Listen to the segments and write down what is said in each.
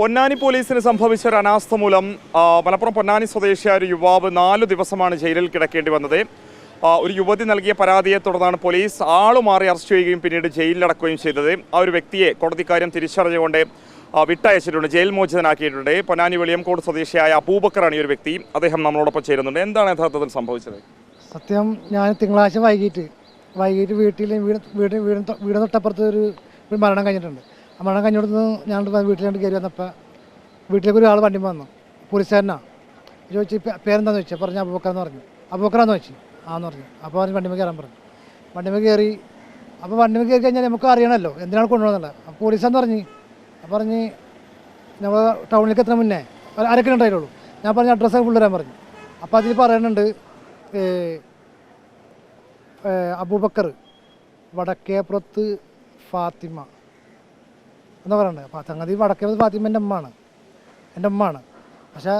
പൊന്നാനി പോലീസിന് സംഭവിച്ച ഒരു അനാസ്ഥ മൂലം മലപ്പുറം പൊന്നാനി സ്വദേശിയായ ഒരു യുവാവ് നാല് ദിവസമാണ് ജയിലിൽ കിടക്കേണ്ടി വന്നത്. ഒരു യുവതി നൽകിയ പരാതിയെ തുടർന്നാണ് പോലീസ് ആളുമാറി അറസ്റ്റ് ചെയ്യുകയും പിന്നീട് ജയിലിലടക്കുകയും ചെയ്തത്. ആ ഒരു വ്യക്തിയെ കോടതിക്കാര്യം തിരിച്ചറിഞ്ഞുകൊണ്ട് വിട്ടയച്ചിട്ടുണ്ട് ജയിൽ മോചിതനാക്കിയിട്ടുണ്ട്. പൊന്നാനി വെളിയംകോട് സ്വദേശിയായ അബൂബക്കറാണ് ഈ ഒരു വ്യക്തി. അദ്ദേഹം നമ്മളോടൊപ്പം ചേരുന്നുണ്ട്. എന്താണ് യഥാർത്ഥത്തിൽ സംഭവിച്ചത്? സത്യം ഞാൻ തിങ്കളാഴ്ച വൈകിട്ട് വൈകിട്ട് വീട്ടിൽ വീട് വീട് വീട് വീട് തൊട്ടപ്പുറത്ത് ഒരു മരണം കഴിഞ്ഞിട്ടുണ്ട്. ആ മരണം നിന്ന് ഞാൻ വീട്ടിലോട്ട് കയറി വന്നപ്പോൾ വീട്ടിലേക്ക് ഒരാൾ വണ്ടി വന്നു. പോലീസുകാരനാ. ചോദിച്ചു "പേ- പേരെന്താന്ന് ചോദിച്ചു പറഞ്ഞു അബൂബക്കറെന്ന് പറഞ്ഞു. അബൂബക്കറാന്ന് ചോദിച്ചു. ആന്ന് പറഞ്ഞു. അപ്പോൾ പറഞ്ഞു വണ്ടിമേ കയറാൻ പറഞ്ഞു. വണ്ടിമേ കയറി അപ്പോൾ വണ്ടിമേ കയറി കഴിഞ്ഞാൽ നമുക്ക് അറിയണമല്ലോ എന്തിനാണ് കൊണ്ടുപോകുന്നത് അപ്പോൾ പോലീസാന്ന് പറഞ്ഞ് പറഞ്ഞ് നമ്മൾ ടൗണിലേക്ക് എത്തുന്ന മുന്നേ അരക്കിന് ഉണ്ടായിട്ടുള്ളൂ ഞാൻ പറഞ്ഞ അഡ്രസ്സ് ഫുള്ള് തരാൻ പറഞ്ഞു. അപ്പോൾ അതിൽ പറയുന്നുണ്ട് അബൂബക്കർ വടക്കേപ്പുറത്ത് ഫാത്തിമ. എന്ന് പറയുന്നത് അപ്പോൾ സംഗതി വടക്കേ ഫാത്തിമ എന്റെ അമ്മയാണ് എന്റെ അമ്മയാണ് പക്ഷേ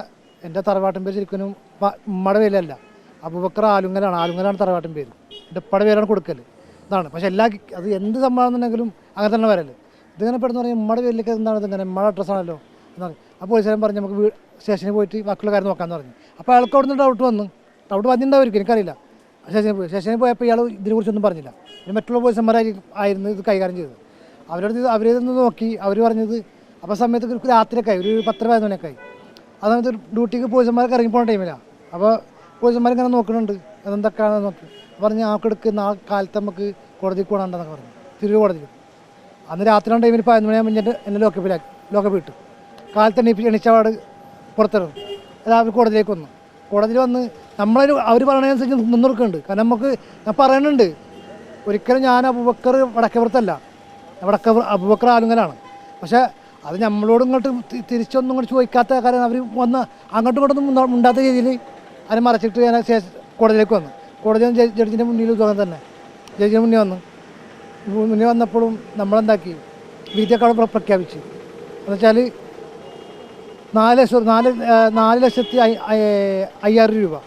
എന്റെ തറവാട്ടിൻ പേര് ശരിക്കും ഉമ്മയുടെ പേരിലല്ല. അബൂബക്കർ ആലുങ്ങലാണ്. ആലുങ്ങലാണ് തറവാട്ടിൻ പേര്. എന്റെ ഉപ്പയുടെ പേരാണ് കൊടുക്കൽ ഇതാണ്. പക്ഷേ എല്ലാ അത് എന്ത് സംഭവമാണെന്നുണ്ടെങ്കിലും അങ്ങനെ തന്നെ വരൽ. ഇതിങ്ങനെ പെട്ടെന്ന് പറഞ്ഞാൽ ഉമ്മയുടെ പേരിലേക്ക് എന്താണ് ഇതിങ്ങനെ ഉമ്മയുടെ അഡ്രസ്സാണല്ലോ എന്നാണ് അപ്പോൾ പോലീസുകാരൻ പറഞ്ഞു നമുക്ക് സ്റ്റേഷനിൽ പോയിട്ട് ബാക്കിയുള്ള കാര്യം നോക്കാമെന്ന് പറഞ്ഞു. അപ്പോൾ അയാൾക്ക് അവിടെ നിന്ന് ഡൗട്ട് വന്നു. ഡൗട്ട് വന്നിട്ടുണ്ടാവും എനിക്കറിയില്ല. സ്റ്റേഷനിൽ പോയി സ്റ്റേഷനിൽ പോയപ്പോൾ ഇയാൾ ഇതിനെക്കുറിച്ചൊന്നും പറഞ്ഞില്ല. മറ്റുള്ള പോലീസന്മാരായി ആയിരുന്നു ഇത് കൈകാര്യം ചെയ്തത്. അവരടുത്ത് അവരിതൊന്ന് നോക്കി. അവർ പറഞ്ഞത് അപ്പോൾ സമയത്ത് രാത്രിയൊക്കെ ആയി. ഒരു പത്തര പതിനൊന്നൊക്കെ ആയി. ആ സമയത്ത് ഡ്യൂട്ടിക്ക് പോലീസന്മാർക്ക് ഇറങ്ങി പോകുന്ന ടൈമിലാണ് അപ്പോൾ പോലീസന്മാർ ഇങ്ങനെ നോക്കുന്നുണ്ട് എന്തൊക്കെയാണെന്ന് നോക്കി. പറഞ്ഞ് ആ കിടക്ക് നാളെ കാലത്ത് നമുക്ക് കോടതി പോകണമെന്നൊക്കെ പറഞ്ഞു. തിരുവ് കോടതിയിൽ. അന്ന് രാത്രി ടൈമിൽ പതിനൊന്ന് മണിയാകുമ്പോൾ എന്റെ എന്നെ ലോക്കപ്പിലാക്കി ലോക്കപ്പ് ഇട്ടു. കാലത്ത് എണീപ്പി എണീച്ചപാട് പുറത്തിറങ്ങും. രാവിലെ കോടതിയിലേക്ക് വന്നു. കോടതിയിൽ വന്ന് നമ്മളൊരു അവർ പറയണതനുസരിച്ച് നിന്നൊടുക്കുന്നുണ്ട്. കാരണം നമുക്ക് ഞാൻ പറയുന്നുണ്ട് ഒരിക്കലും ഞാൻ അബുബക്കർ വടക്കപ്പുറത്തല്ല വടക്ക അബുബക്കർ ആലുങ്ങലാണ് പക്ഷേ അത് നമ്മളോട് ഇങ്ങോട്ട് തിരിച്ചൊന്നും ഇങ്ങോട്ട് ചോദിക്കാത്ത കാര്യം അവർ വന്ന് അങ്ങോട്ടും ഇങ്ങോട്ടൊന്നും ഉണ്ടാത്ത രീതിയിൽ അതിനെ മറച്ചിട്ട് ഞാൻ കോടതിയിലേക്ക് വന്നു. കോടതി ജഡ്ജിന്റെ മുന്നിൽ ഇതുപോലെ തന്നെ. ജഡ്ജിന്റെ മുന്നിൽ വന്നു. മുന്നിൽ വന്നപ്പോഴും നമ്മളെന്താക്കി? വിധിയൊക്കെ പ്രഖ്യാപിച്ചു. എന്നുവെച്ചാൽ നാല് ലക്ഷം നാല് നാല് ലക്ഷത്തി അയ്- അയ്- അയ്യായിരം രൂപ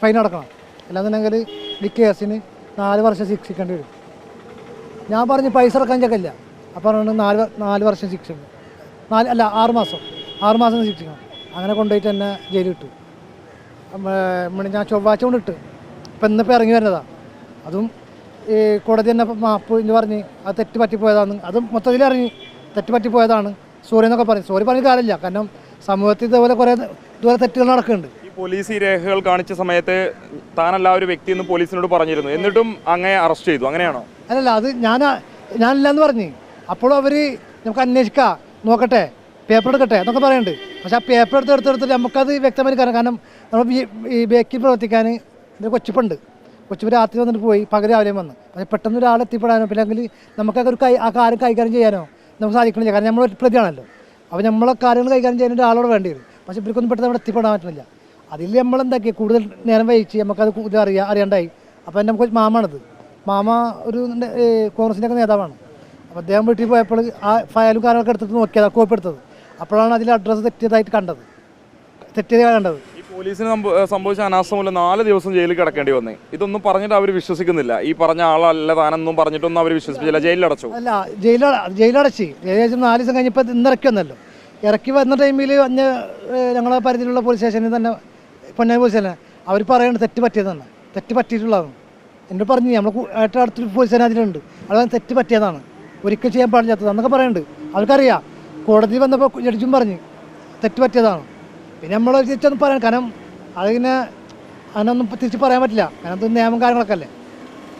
ഫൈൻ അടക്കണം. അല്ലാന്നുണ്ടെങ്കിൽ ഈ കേസിന് നാല് വർഷം ശിക്ഷിക്കേണ്ടി വരും. ഞാൻ പറഞ്ഞ് പൈസ ഇറക്കാൻ ചെക്കല്ല. അപ്പം പറഞ്ഞു നാല് നാല് വർഷം ശിക്ഷ നാല് അല്ല ആറ് മാസം. ആറ് മാസം ശിക്ഷിക്കണം. അങ്ങനെ കൊണ്ടുപോയിട്ട് എന്നെ ജയിലിൽ ഇട്ടു. ഞാൻ ചൊവ്വാഴ്ച കൊണ്ട് ഇട്ട്. ഇപ്പം ഇന്നിപ്പോൾ ഇറങ്ങി വരുന്നതാണ് അതും ഈ കോടതി തന്നെ മാപ്പ് എന്ന് പറഞ്ഞ് അത് തെറ്റ് പറ്റിപ്പോയതാണ് അത് മൊത്തത്തിൽ ഇറങ്ങി. തെറ്റ് പറ്റിപ്പോയതാണ് സോറി എന്നൊക്കെ പറഞ്ഞു സോറി പറഞ്ഞ കാര്യമില്ല. കാരണം സമൂഹത്തിൽ ഇതേപോലെ കുറേ ഇതുപോലെ തെറ്റുകൾ നടക്കുന്നുണ്ട്. പോലീസ് ഈ രേഖകൾ കാണിച്ച സമയത്ത് താനല്ല ഒരു വ്യക്തി എന്ന് പോലീസിനോട് പറഞ്ഞിരുന്നു. എന്നിട്ടും അങ്ങേ അറസ്റ്റ് ചെയ്തു. അങ്ങനെയാണോ? അല്ലല്ല അത് ഞാൻ ഞാനില്ലെന്ന് പറഞ്ഞു. അപ്പോൾ അവർ നമുക്ക് അന്വേഷിക്കാം. നോക്കട്ടെ പേപ്പർ എടുക്കട്ടെ എന്നൊക്കെ പറയുന്നുണ്ട് പക്ഷെ ആ പേപ്പർ എടുത്ത് എടുത്തെടുത്തിട്ട് നമുക്കത് വ്യക്തമായി കാരണം കാരണം നമ്മൾ ഈ- ബേക്കിൽ പ്രവർത്തിക്കാൻ ഒരു കൊച്ചിപ്പുണ്ട്. കൊച്ചിപ്പ് രാത്രി വന്നിട്ട് പോയി പകൽ രാവിലെയും വന്ന്. പക്ഷേ പെട്ടെന്ന് ഒരാൾ എത്തിപ്പെടാനോ അല്ലെങ്കിൽ നമുക്കൊക്കെ ഒരു കൈ ആ കാര്യം കൈകാര്യം ചെയ്യാനോ നമുക്ക് സാധിക്കണില്ല. കാരണം നമ്മൾ പ്രതിയാണല്ലോ. അപ്പോൾ നമ്മളെ കാര്യങ്ങൾ കൈകാര്യം ചെയ്യാൻ ഒരാളോട് വേണ്ടി വരും. പക്ഷേ ഇവർക്കൊന്നും പെട്ടെന്ന് അവിടെ എത്തിപ്പെടാൻ പറ്റുന്നില്ല അതിൽ നമ്മളെന്താക്കി? കൂടുതൽ നേരം വഹിച്ച് നമുക്കത് കൂടുതൽ അറിയാം അറിയണ്ടായി. അപ്പോൾ എന്റെ നമുക്ക് മാമാണത്. മാമ ഒരു കോൺഗ്രസിന്റെ ഒക്കെ നേതാവാണ്. അപ്പോൾ അദ്ദേഹം വീട്ടിൽ പോയപ്പോൾ ആ ഫയലും കാര്യങ്ങളൊക്കെ എടുത്തിട്ട് നോക്കിയതാണ് കോപ്പി എടുത്തത്. അപ്പോഴാണ് അതിൽ അഡ്രസ്സ് തെറ്റിയതായിട്ട് കണ്ടത്. തെറ്റിയതായി കണ്ടത്. പോലീസിന് സംഭവിച്ച അനാസ്ഥ മൂലം നാല് ദിവസം ജയിലിൽ കിടക്കേണ്ടി വന്നേ. ഇതൊന്നും പറഞ്ഞിട്ട് അവർ വിശ്വസിക്കുന്നില്ല. ഈ പറഞ്ഞ ആളല്ല താനെന്നും പറഞ്ഞിട്ടൊന്നും അവർ വിശ്വസിച്ചില്ല ജയിലിലടച്ചു. അല്ല ജയിലിൽ ജയിലടച്ച് ജയിലടച്ച് നാല് ദിവസം കഴിഞ്ഞപ്പോൾ ഇന്ന് ഇറക്കി വന്നല്ലോ. ഇറക്കി വന്ന ടൈമിൽ അന്ന് ഞങ്ങളെ പരിധിയിലുള്ള പോലീസ് സ്റ്റേഷനിൽ തന്നെ പൊന്നാനി പോലീസ് അവർ പറയുന്നത് തെറ്റ് പറ്റിയതാണ്. തെറ്റ് പറ്റിയിട്ടുള്ളതാണ്. എന്നോട് പറഞ്ഞു നമ്മൾ ഏറ്റവും അടുത്തൊരു പോലീസ് അതിലുണ്ട്. അത് തെറ്റ് പറ്റിയതാണ്. ഒരിക്കൽ ചെയ്യാൻ പാടില്ലാത്തത്. എന്നൊക്കെ പറയുന്നുണ്ട് അവർക്കറിയാം. കോടതി വന്നപ്പോൾ ജഡ്ജും പറഞ്ഞു തെറ്റ് പറ്റിയതാണ്. പിന്നെ നമ്മൾ തിരിച്ചൊന്നും പറയാൻ കാരണം അതിങ്ങനെ അതിനൊന്നും ഇപ്പം തിരിച്ച് പറയാൻ പറ്റില്ല. കാരണം അത് നിയമം കാര്യങ്ങളൊക്കെ അല്ലേ.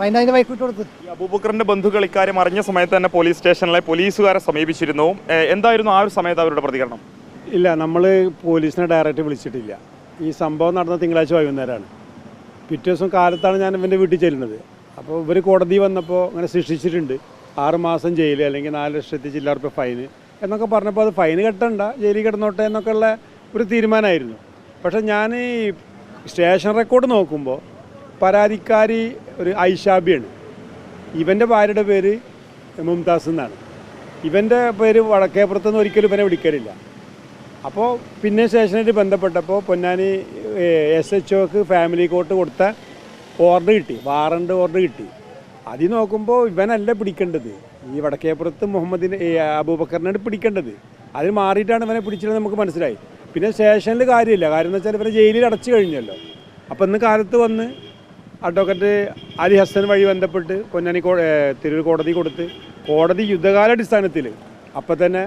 അതിന്റെ അതിന്റെ വൈക്ക് കൊടുത്ത്. അബൂബക്കറിന്റെ ബന്ധുക്കൾ ഇക്കാര്യം അറിഞ്ഞ സമയത്ത് തന്നെ പോലീസ് സ്റ്റേഷനിലെ പോലീസുകാരെ സമീപിച്ചിരുന്നു. എന്തായിരുന്നു ആ ഒരു സമയത്ത് അവരുടെ പ്രതികരണം? ഇല്ല നമ്മൾ പോലീസിനെ ഡയറക്റ്റ് വിളിച്ചിട്ടില്ല. ഈ സംഭവം നടന്ന തിങ്കളാഴ്ച വൈകുന്നേരമാണ്. പിറ്റേ ദിവസം കാലത്താണ് ഞാൻ ഇവന്റെ വീട്ടിൽ ചെല്ലുന്നത്. അപ്പോൾ ഇവർ കോടതി വന്നപ്പോൾ അങ്ങനെ ശിക്ഷിച്ചിട്ടുണ്ട്. ആറുമാസം ജയിൽ അല്ലെങ്കിൽ നാല് ലക്ഷത്തി ചില്ലറ റുപ്യ ഫൈന് എന്നൊക്കെ പറഞ്ഞപ്പോൾ അത് ഫൈന് കെട്ടണ്ട ജയിലിൽ കിടന്നോട്ടെ എന്നൊക്കെയുള്ള ഒരു തീരുമാനമായിരുന്നു. പക്ഷേ ഞാൻ ഈ സ്റ്റേഷൻ റെക്കോർഡ് നോക്കുമ്പോൾ പരാതിക്കാരി ഒരു ഐഷാബിയാണ്. ഇവന്റെ ഭാര്യയുടെ പേര് മുംതാസ് എന്നാണ്. ഇവന്റെ പേര് വടക്കേപ്പുറത്തുനിന്ന് ഒരിക്കലും ഇവനെ വിളിക്കലില്ല. അപ്പോൾ പിന്നെ സ്റ്റേഷനായിട്ട് ബന്ധപ്പെട്ടപ്പോൾ Ponnani S H O family court കൊടുത്ത ഓർഡർ കിട്ടി വാറണ്ട് ഓർഡർ കിട്ടി. അതിൽ നോക്കുമ്പോൾ ഇവനല്ല പിടിക്കേണ്ടത്? ഈ വടക്കേപ്പുറത്ത് മുഹമ്മദിനെ അബൂബക്കറിനാണ് പിടിക്കേണ്ടത്. അത് മാറിയിട്ടാണ് ഇവനെ പിടിച്ചത് നമുക്ക് മനസ്സിലായി. പിന്നെ സ്റ്റേഷനിൽ കാര്യമില്ല. കാര്യം എന്ന് വെച്ചാൽ ഇവരെ ജയിലിൽ അടച്ചു കഴിഞ്ഞല്ലോ. അപ്പോൾ ഇന്ന് കാലത്ത് വന്ന് അഡ്വക്കറ്റ് അലി ഹസൻ വഴി ബന്ധപ്പെട്ട് പൊന്നാനി തിരൂർ കോടതി കൊടുത്ത് കോടതി യുദ്ധകാലാടിസ്ഥാനത്തിൽ അപ്പം തന്നെ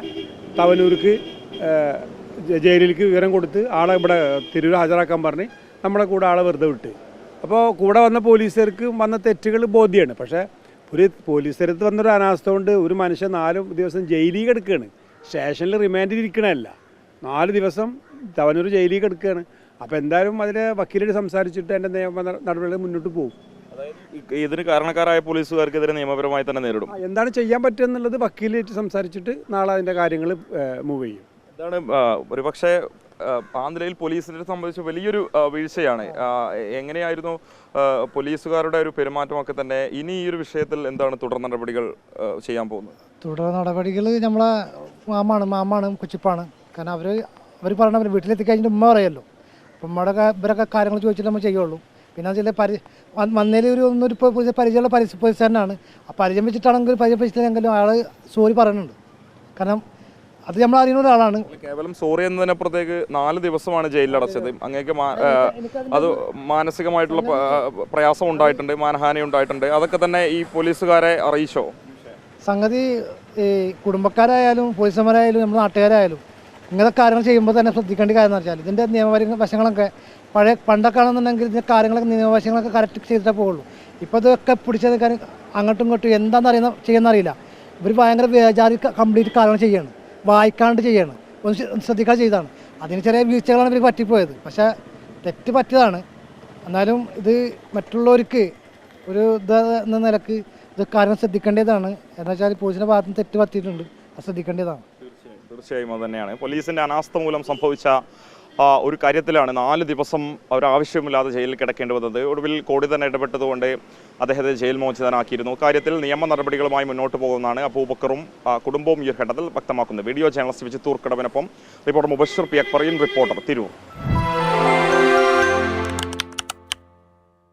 തവനൂർക്ക് ജയിലിലേക്ക് വിവരം കൊടുത്ത് ആളെ ഇവിടെ തിരൂർ ഹാജരാക്കാൻ പറഞ്ഞ് നമ്മളെ കൂടെ ആളെ വെറുതെ വിട്ട്. അപ്പോൾ കൂടെ വന്ന പോലീസുകാർക്ക് വന്ന തെറ്റുകൾ ബോധ്യമാണ് പക്ഷേ ഒരു പോലീസുകാരത്ത് വന്നൊരു അനാസ്ഥ കൊണ്ട് ഒരു മനുഷ്യൻ നാല് ദിവസം ജയിലിൽ കിടക്കുകയാണ്. സ്റ്റേഷനിൽ റിമാൻഡിൽ ഇരിക്കണമല്ല നാല് ദിവസം തവനൂർ ജയിലിൽ കിടക്കുകയാണ്. അപ്പോൾ എന്തായാലും അതിനെ വക്കീലോട് സംസാരിച്ചിട്ട് എന്റെ നിയമ നടപടികൾ മുന്നോട്ട് പോകും. ഇതിന് കാരണക്കാരായ പോലീസുകാർക്കെതിരെ നിയമപരമായി തന്നെ നേരിടും. എന്താണ് ചെയ്യാൻ പറ്റുക എന്നുള്ളത് വക്കീലായിട്ട് സംസാരിച്ചിട്ട് നാളെ അതിന്റെ കാര്യങ്ങൾ മൂവ് ചെയ്യും. ഇതാണ് ഒരുപക്ഷെ പാന്തലയിൽ പോലീസിനെ സംബന്ധിച്ച് വലിയൊരു വീഴ്ചയാണ്. എങ്ങനെയായിരുന്നു പോലീസുകാരുടെ ഒരു പെരുമാറ്റമൊക്കെ തന്നെ ഇനി ഈ ഒരു വിഷയത്തിൽ എന്താണ് തുടർ നടപടികൾ ചെയ്യാൻ പോകുന്നത്? തുടർ നടപടികൾ നമ്മളെ മാമാണ് മാമാണ് കുച്ചിപ്പാണ്. കാരണം അവർ അവർ പറഞ്ഞ അവർ വീട്ടിലെത്തി കഴിഞ്ഞിട്ട് ഉമ്മ പറയല്ലോ. അപ്പം ഉമ്മയുടെ ഇവരൊക്കെ കാര്യങ്ങൾ ചോദിച്ചിട്ട് നമ്മൾ ചെയ്യുള്ളൂ. പിന്നെ ചില പരി വന്നതിൽ ഒരു ഒന്നൊരു പരിചയമുള്ള പരിസ്ഥിതി തന്നെയാണ് ആ പരിചയം വെച്ചിട്ടാണെങ്കിൽ പരിചയം വെച്ചിട്ടില്ലെങ്കിലും ആൾ സോറി പറയുന്നുണ്ട് കാരണം അത് നമ്മൾ അറിയുന്ന ഒരാളാണ്. കേവലം സോറി എന്നതിനപ്പുറത്തേക്ക് നാല് ദിവസമാണ് ജയിലിൽ അടച്ചത്. അങ്ങേക്ക് അത് മാനസികമായിട്ടുള്ള പ്രയാസം ഉണ്ടായിട്ടുണ്ട് മാനഹാനി ഉണ്ടായിട്ടുണ്ട്. അതൊക്കെ തന്നെ ഈ പോലീസുകാരെ അറിയിച്ചോ? സംഗതി ഈ കുടുംബക്കാരായാലും പോലീസുമാരായാലും നമ്മുടെ നാട്ടുകാരായാലും ഇങ്ങനത്തെ കാര്യങ്ങൾ ചെയ്യുമ്പോൾ തന്നെ ശ്രദ്ധിക്കേണ്ട കാര്യം എന്ന് വെച്ചാൽ ഇതിന്റെ നിയമപരി വശങ്ങളൊക്കെ പഴയ പണ്ടൊക്കെ ആണെന്നുണ്ടെങ്കിൽ ഇതിന്റെ കാര്യങ്ങളൊക്കെ നിയമവശങ്ങളൊക്കെ കറക്റ്റ് ചെയ്തിട്ടേ പോകുള്ളൂ ഇപ്പോൾ ഇതൊക്കെ പിടിച്ചത് കാര്യം അങ്ങോട്ടും ഇങ്ങോട്ടും എന്താണെന്ന് അറിയുന്ന ചെയ്യുന്നറിയില്ല. ഇവർ ഭയങ്കര വേചാരി കംപ്ലീറ്റ് കാര്യങ്ങൾ ചെയ്യാണ്. വായിക്കാണ്ട് ചെയ്യാണ്. ഒന്ന് ശ്രദ്ധിക്കാതെ ചെയ്താണ് അതിന് ചെറിയ വീഴ്ചകളാണ് ഇവർക്ക് പറ്റിപ്പോയത്. പക്ഷേ തെറ്റ് പറ്റിയതാണ്. എന്നാലും ഇത് മറ്റുള്ളവർക്ക് ഒരു ഇത് എന്ന നിലയ്ക്ക് ഇത് കാരണം ശ്രദ്ധിക്കേണ്ടതാണ്. എന്ന് വെച്ചാൽ പോലീസിന്റെ ഭാഗത്ത് നിന്ന് തെറ്റ് പറ്റിയിട്ടുണ്ട്. അത് ശ്രദ്ധിക്കേണ്ടതാണ്. തീർച്ചയായും. തീർച്ചയായും അത് തന്നെയാണ്. പോലീസിന്റെ അനാസ്ഥ മൂലം സംഭവിച്ച ഒരു കാര്യത്തിലാണ് നാല് ദിവസം അവർ ആവശ്യമില്ലാതെ ജയിലിൽ കിടക്കേണ്ടി വന്നത്. ഒടുവിൽ കോടി തന്നെ ഇടപെട്ടതുകൊണ്ട് അദ്ദേഹത്തെ ജയിൽ മോചിതനാക്കിയിരുന്നു. കാര്യത്തിൽ നിയമ നടപടികളുമായി മുന്നോട്ട് പോകുന്നതാണ് അബൂബക്കറും കുടുംബവും ഈ ഘട്ടത്തിൽ വ്യക്തമാക്കുന്നത്. വീഡിയോ ജേർണലിസ്റ്റ് വിജിത്തൂർ കടവിനൊപ്പം റിപ്പോർട്ടർ മുബഷിർ പി അക്ബറിയും റിപ്പോർട്ടർ തിരൂർ.